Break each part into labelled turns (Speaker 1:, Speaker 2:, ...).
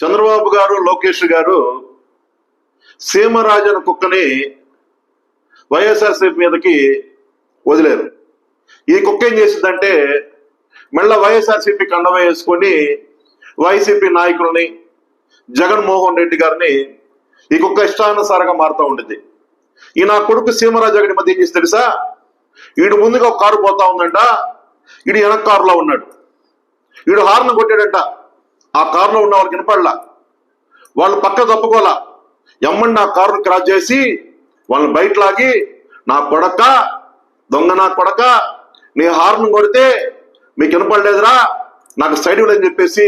Speaker 1: చంద్రబాబు గారు లోకేష్ గారు సీమరాజన్ కుక్కని వైఎస్ఆర్సీపీ మీదకి వదిలేరు. ఈ కుక్క ఏం చేసిందంటే మళ్ళా వైఎస్ఆర్సీపీ కండవ వేసుకొని వైసీపీ నాయకులని జగన్మోహన్ రెడ్డి గారిని ఈ కుక్క ఇష్టానుసారంగా మారుతూ ఉండింది ఈ నా కొడుకు సీమరాజు గారి మధ్య ఏం చేసి తెలుసా? వీడు ముందుగా ఒక కారు పోతా ఉందంట వీడు వెనక కారులో ఉన్నాడు. వీడు హార్న్ కొట్టాడంట ఆ కారులో ఉన్న వాళ్ళకి వినపడలా. వాళ్ళు పక్క తప్పుకోలా. ఎమ్మండి నా కారును క్రాస్ చేసి వాళ్ళని బయట లాగి నా కొడక దొంగ నా కొడక నీ హార్న్ కొడితే మీకు వినపడలేదురా నాకు సైడ్ అని చెప్పేసి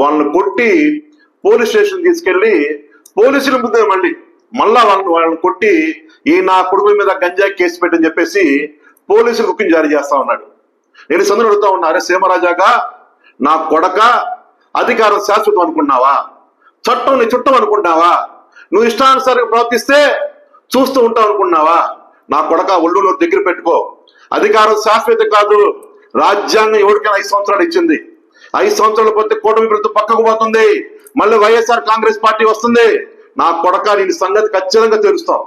Speaker 1: వాళ్ళని కొట్టి పోలీస్ స్టేషన్ తీసుకెళ్ళి పోలీసుల ముందే మళ్ళీ మళ్ళా వాళ్ళని వాళ్ళని కొట్టి ఈ నా కొడుకు మీద గంజా కేసు పెట్టని చెప్పేసి పోలీసులు బుకింగ్ జారీ చేస్తా ఉన్నాడు. నేను సందులో అడుగుతా ఉన్నా అరే సీమరాజాగా నా కొడక అధికారం శాశ్వతం అనుకున్నావా? చట్టం నీ చుట్టం అనుకున్నావా? నువ్వు ఇష్టానుసారంగా ప్రవర్తిస్తే చూస్తూ ఉంటావు అనుకున్నావా? నా కొడక ఒళ్ళు దగ్గర పెట్టుకో. అధికారం శాశ్వత కాదు. రాజ్యాన్ని ఎవరికైనా ఐదు సంవత్సరాలు ఇచ్చింది. ఐదు సంవత్సరాలు పోతే కూటమి ప్రభుత్వం పక్కకు పోతుంది. మళ్ళీ వైఎస్ఆర్ కాంగ్రెస్ పార్టీ వస్తుంది. నా కొడక నేను సంగతి ఖచ్చితంగా తెలుస్తావు.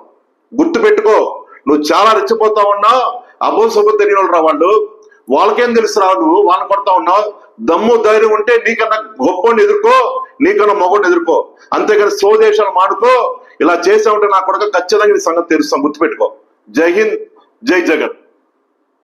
Speaker 1: గుర్తు పెట్టుకో నువ్వు చాలా రెచ్చిపోతా ఉన్నావు. అబో తెలియని రా వాళ్ళు. వాళ్ళకేం తెలుసు రా నువ్వు? వాళ్ళని కొడతా ఉన్నావు? దమ్ము ధైర్యం ఉంటే నీకన్నా గొప్పని ఎదుర్కో నీకన్నా మగోడిని ఎదుర్కో. అంతేగాని స్వదేశాలు మాడుకో ఇలా చేసా ఉంటే నా కొడుకు ఖచ్చితంగా నీ సంగతి తెలుస్తాం గుర్తుపెట్టుకో. జై హింద్ జై జగన్.